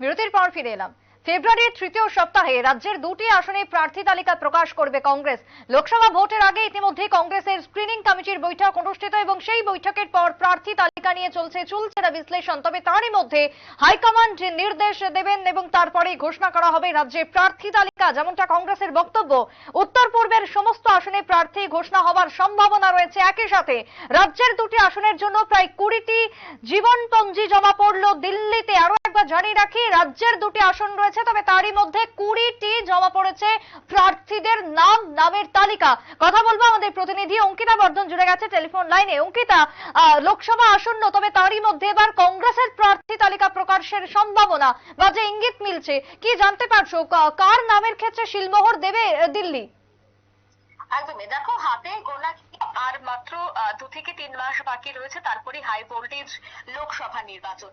বিরতির পর ফিরে এলাম। ফেব্রুয়ারির তৃতীয় সপ্তাহে রাজ্যের দুটি আসনে প্রার্থী তালিকা প্রকাশ করবে কংগ্রেস। লোকসভা ভোটের আগে ইতিমধ্যে কংগ্রেসের স্ক্রিনিং কমিটির বৈঠক অনুষ্ঠিত এবং সেই বৈঠকের পর প্রার্থী তালিকা নিয়ে চলছে চুলচেরা বিশ্লেষণ। তবে তারই মধ্যে হাইকমান্ড নির্দেশ দেবেন এবং তারপরেই ঘোষণা করা হবে রাজ্যে প্রার্থী তালিকা। যেমনটা কংগ্রেসের বক্তব্য উত্তর পূর্বের সমস্ত আসনে প্রার্থী ঘোষণা হওয়ার সম্ভাবনা রয়েছে। একই সাথে রাজ্যের দুটি আসনের জন্য প্রায় কুড়িটি জীবনপঞ্জি জমা পড়ল দিল্লিতে। আরও একবার জানিয়ে রাখি, রাজ্যের দুটি আসন রয়েছে, তবে তারই মধ্যে কুড়িটি জমা পড়েছে প্রার্থীদের নাম, নামের তালিকা। কথা বলব আমাদের প্রতিনিধি অঙ্কিতা বর্ধন জুড়ে গেছে টেলিফোন লাইনে। অঙ্কিতা লোকসভা আসন্ন, তবে তারই মধ্যে এবার কংগ্রেসের প্রার্থী তালিকা প্রকাশের সম্ভাবনা বা যে ইঙ্গিত মিলছে, কি জানতে পারছ? কার নামের ক্ষেত্রে শিলমোহর দেবে দিল্লি? একদমই। দেখো, হাতে গোনা আর মাত্র দু থেকে তিন মাস বাকি রয়েছে তারপরে হাই ভোল্টেজ লোকসভা নির্বাচন।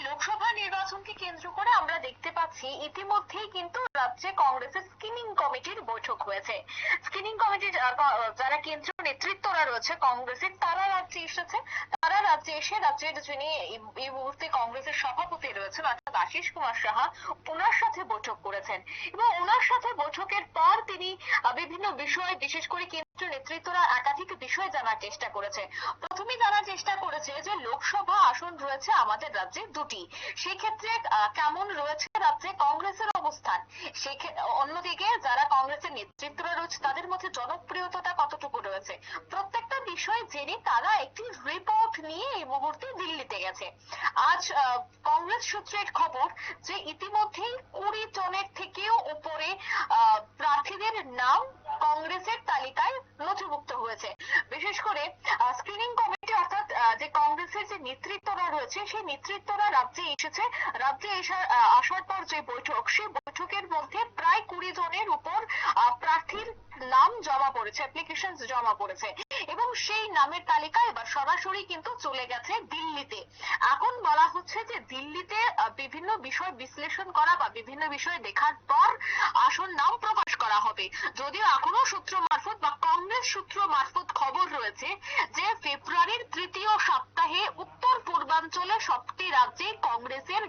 লোকসভা নির্বাচনকে কেন্দ্র করে আমরা দেখতে পাচ্ছি, ইতিমধ্যেই কিন্তু রাজ্যে কংগ্রেসের স্ক্রিনিং কমিটির বৈঠক হয়েছে। স্ক্রিনিং কমিটির যারা কেন্দ্রীয় নেতৃত্বরা রয়েছে কংগ্রেসের, তারা রাজ্যে এসেছে। তারা রাজ্যে এসে, রাজ্যের যিনি এই- মুহূর্তে কংগ্রেসের সভাপতি রয়েছেন, অর্থাৎ আশিস কুমার সাহা ওনার সাথে বৈঠক করেছেন। এবং ওনার সাথে বৈঠকের পর তিনি বিভিন্ন বিষয়, বিশেষ করে নেতৃত্বরা একাধিক বিষয় জানার চেষ্টা করেছে। প্রথমে জানার চেষ্টা করেছে যে লোকসভা আসন রয়েছে আমাদের রাজ্যে দুটি। সেক্ষেত্রে কেমন রয়েছে রাজ্যে কংগ্রেসের অবস্থান? অন্যদিকে যারা কংগ্রেসের নেতৃত্বরা রয়েছে, তাদের মধ্যে জনপ্রিয়তাটা কতটুকু রয়েছে? প্রত্যেকটা বিষয় জেনে তারা একটি রিপোর্ট নিয়ে এই মুহূর্তে দিল্লিতে গেছে। আজ কংগ্রেস সূত্রের খবর যে ইতিমধ্যেই কুড়ি জনের থেকেও উপরে প্রার্থীদের নাম কংগ্রেসের তালিকায় নথিভুক্ত হয়েছে। বিশেষ করে স্ক্রিনিং কমিটি অর্থাৎ যে কংগ্রেসের যে নেতৃত্বরা রয়েছে, সেই নেতৃত্বরা রাজ্যে এসেছে। রাজ্যে আসার পর যে বৈঠক, সেই বৈঠকের মধ্যে প্রায় কুড়ি জনের উপর প্রার্থীর নাম জমা পড়েছে অ্যাপ্লিকেশন জমা পড়েছে। এবং সেই নামের তালিকা এবার সরাসরি কিন্তু চলে গেছে দিল্লিতে। এখন বলা হচ্ছে যে দিল্লিতে বিভিন্ন বিষয় বিশ্লেষণ করা বা বিভিন্ন বিষয় দেখার পর আসল নাম প্রকাশ করা হবে। যদিও এখনও সূত্র মারফত বা কংগ্রেস সূত্র মারফত খবর রয়েছে যে, ফেব্রুয়ারির তৃতীয় সপ্তাহে উত্তর পূর্বাঞ্চলে সবটি রাজ্যে কংগ্রেসের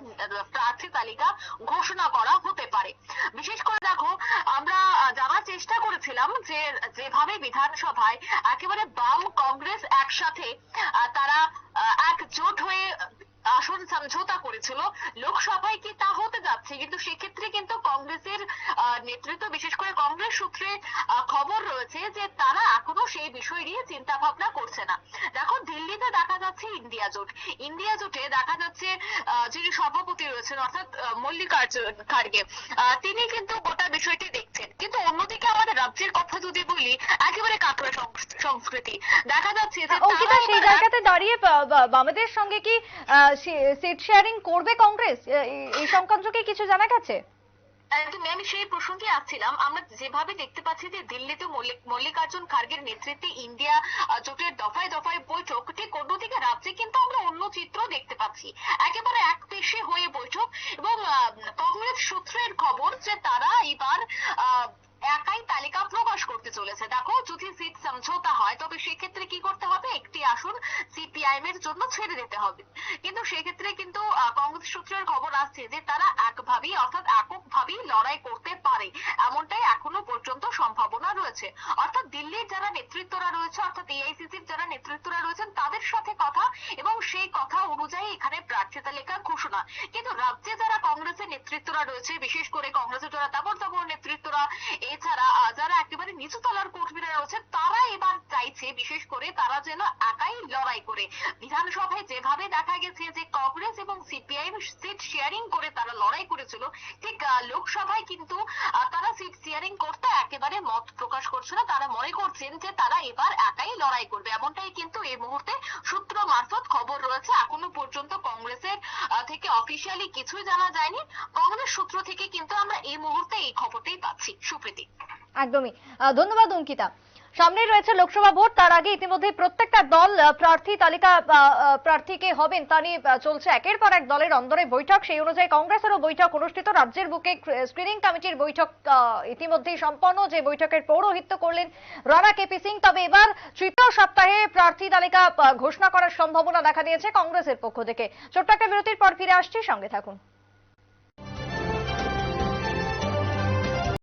প্রার্থী তালিকা ঘোষণা করা হতে পারে। বিশেষ করে দেখো, আমরা জানার চেষ্টা করেছিলাম যে, যেভাবে বিধানসভায় একেবারে বাম কংগ্রেস একসাথে তারা একজোট হয়ে আসন সমঝোতা করেছিল, লোকসভায় কি তা হতে যাচ্ছে? কিন্তু সেক্ষেত্রে কিন্তু কংগ্রেসের নেতৃত্ব বিশেষ করে কংগ্রেস সূত্রে খবর রয়েছে যে তারা এখনও সেই বিষয় নিয়ে চিন্তা ভাবনা করছে না। দেখো দিল্লিতে দেখা যাচ্ছে ইন্ডিয়া জোট। ইন্ডিয়া জোটে দেখা যাচ্ছে যিনি সভাপতি রয়েছেন অর্থাৎ মল্লিকার্জুন আহ, তিনি কিন্তু গোটা বিষয়টি দেখছেন। কিন্তু অন্যদিকে আমাদের রাজ্যের কথা যদি বলি একেবারে কাঁকড়া সংস- সংস্কৃতি। দেখা যাচ্ছে অঙ্কিতা সেই জায়গাতে দাঁড়িয়ে বামেদের সঙ্গে কি সিট শেয়ারিং করবে কংগ্রেস? এই সংক্রান্ত কি কিছু জানা গেছে? একদমই আমি সেই প্রসঙ্গে আসছিলাম, আমরা যেভাবে দেখতে পাচ্ছি যে দিল্লিতে মল্লিক- মল্লিকার্জুন খার্গের নেতৃত্বে ইন্ডিয়া জোটের দফায় দফায় বৈঠক, ঠিক অন্যদিকে রাজ্যে কিন্তু আমরা অন্য চিত্র দেখতে পাচ্ছি। একেবারে এক পেশে হয়ে বৈঠক এবং আহ, কংগ্রেস সূত্রের খবর যে তারা এবার আহ, একাই তালিকা প্রকাশ করতে চলেছে দেখো যদি সিট সমঝোতা হয় তবে সেক্ষেত্রে কি করতে হবে একটি আসন এর জন্য ছেড়ে দিতে হবে। কিন্তু সেক্ষেত্রে কিন্তু কংগ্রেস সূত্রের খবর আসছে যে তারা একভাবেই, অর্থাৎ এককভাবেই লড়াই করতে পারে। এমনটাই এখনও পর্যন্ত সম্ভাবনা রয়েছে। অর্থাৎ দিল্লির যারা নেতৃত্বরা রয়েছে, অর্থাৎ এআইসিসির যারা নেতৃত্বরা রয়েছেন, তাদের সাথে কথা এবং সেই কথা অনুযায়ী এখানে প্রার্থী তালিকা ঘোষণা। কিন্তু রাজ্যে যারা কংগ্রেসের নেতৃত্বরা রয়েছে, বিশেষ করে কংগ্রেসের যারা তাবর তাবর নেতৃত্বরা, এছাড়া যারা একেবারে নিচু তলার কর্মীরা রয়েছে তারা এবার বিশেষ করে তারা যেন একাই লড়াই করে। বিধানসভায় যেভাবে দেখা গেছে যে কংগ্রেস এবং সিপিআইএম সিট শেয়ারিং করে তারা লড়াই করেছিল, ঠিক লোকসভায় কিন্তু তারা সিট শেয়ারিং করতে একেবারে মত প্রকাশ করছে না। তারা মনে করছেন যে তারা এবার একাই লড়াই করবে। এমনটাই কিন্তু এই মুহূর্তে সূত্র মারফত খবর রয়েছে। এখনও পর্যন্ত কংগ্রেসের থেকে অফিসিয়ালি কিছুই জানা যায়নি। কংগ্রেস সূত্র থেকে কিন্তু আমরা এই মুহূর্তে এই খবরটাই পাচ্ছি। সুপ্রীতি। একদমই। ধন্যবাদ, অঙ্কিতা। সামনে রয়েছে লোকসভা ভোট তার আগে ইতিমধ্যে প্রত্যেকটা দল প্রার্থী তালিকা প্রার্থী কে হবেন তা নিয়ে চলছে একের পর এক দলের অন্দরে বৈঠক। সেই অনুযায়ী কংগ্রেসেরও বৈঠক অনুষ্ঠিত রাজ্যের বুকে স্ক্রিনিং কমিটির বৈঠক আহ, ইতিমধ্যেই সম্পন্ন। যে বৈঠকের পৌরোহিত্য করলেন রানা কেপি সিং। তবে এবার তৃতীয় সপ্তাহে প্রার্থী তালিকা ঘোষণা করার সম্ভাবনা দেখা দিয়েছে কংগ্রেসের পক্ষ থেকে। ছোট্ট একটা বিরতির পর ফিরে আসছি সঙ্গে থাকুন।